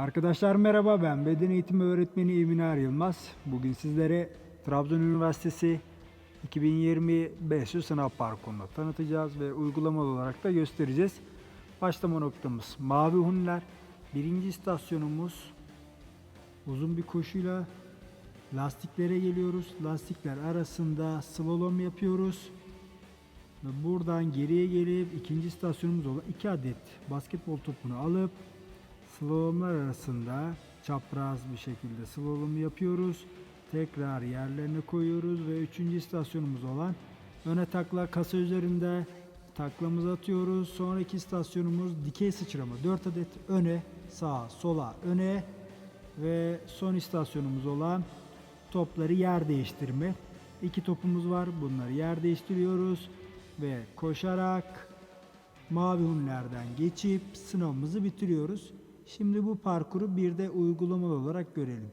Arkadaşlar merhaba ben beden eğitimi öğretmeni Emine Yılmaz. Bugün sizlere Trabzon Üniversitesi 2020 500 sınav parkurunu tanıtacağız ve uygulamalı olarak da göstereceğiz. Başlama noktamız Mavi Hunler. Birinci istasyonumuz uzun bir koşuyla lastiklere geliyoruz. Lastikler arasında slalom yapıyoruz. Ve buradan geriye gelip ikinci istasyonumuz olan iki adet basketbol topunu alıp slalomlar arasında çapraz bir şekilde slalom yapıyoruz. Tekrar yerlerine koyuyoruz ve üçüncü istasyonumuz olan öne takla kasa üzerinde taklamızı atıyoruz. Sonraki istasyonumuz dikey sıçrama 4 adet öne sağa sola öne ve son istasyonumuz olan topları yer değiştirme. İki topumuz var. Bunları yer değiştiriyoruz ve koşarak mavi hunlerden geçip sınavımızı bitiriyoruz. Şimdi bu parkuru bir de uygulamalı olarak görelim.